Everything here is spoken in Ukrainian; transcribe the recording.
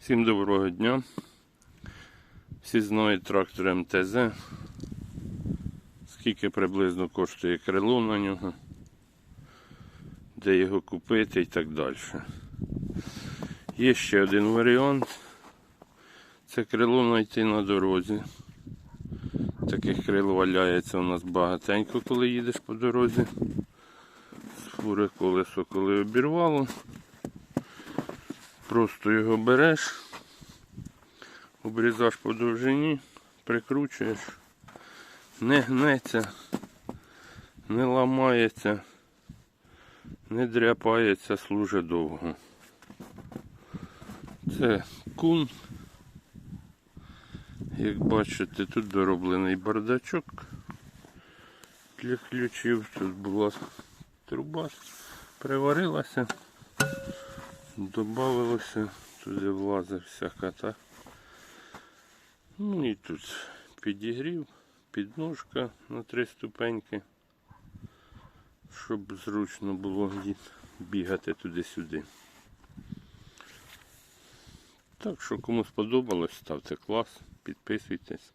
Всім доброго дня. Всі знають трактор МТЗ. Скільки приблизно коштує крило на нього, де його купити і так далі. Є ще один варіант. Це крило знайти на дорозі. Таких крил валяється у нас багатенько, коли їдеш по дорозі. Фури колесо, коли обірвало. Просто його береш, обрізаєш по довжині, прикручуєш, не гнеться, не ламається, не дряпається, служить довго. Це кун. Як бачите, тут дороблений бардачок для ключів. Тут була труба, приварилася. Добавилося, туди влазить всяка та. Ну і тут підігрів, підножка на три ступеньки, щоб зручно було бігати туди-сюди. Так що кому сподобалось, ставте клас, підписуйтесь.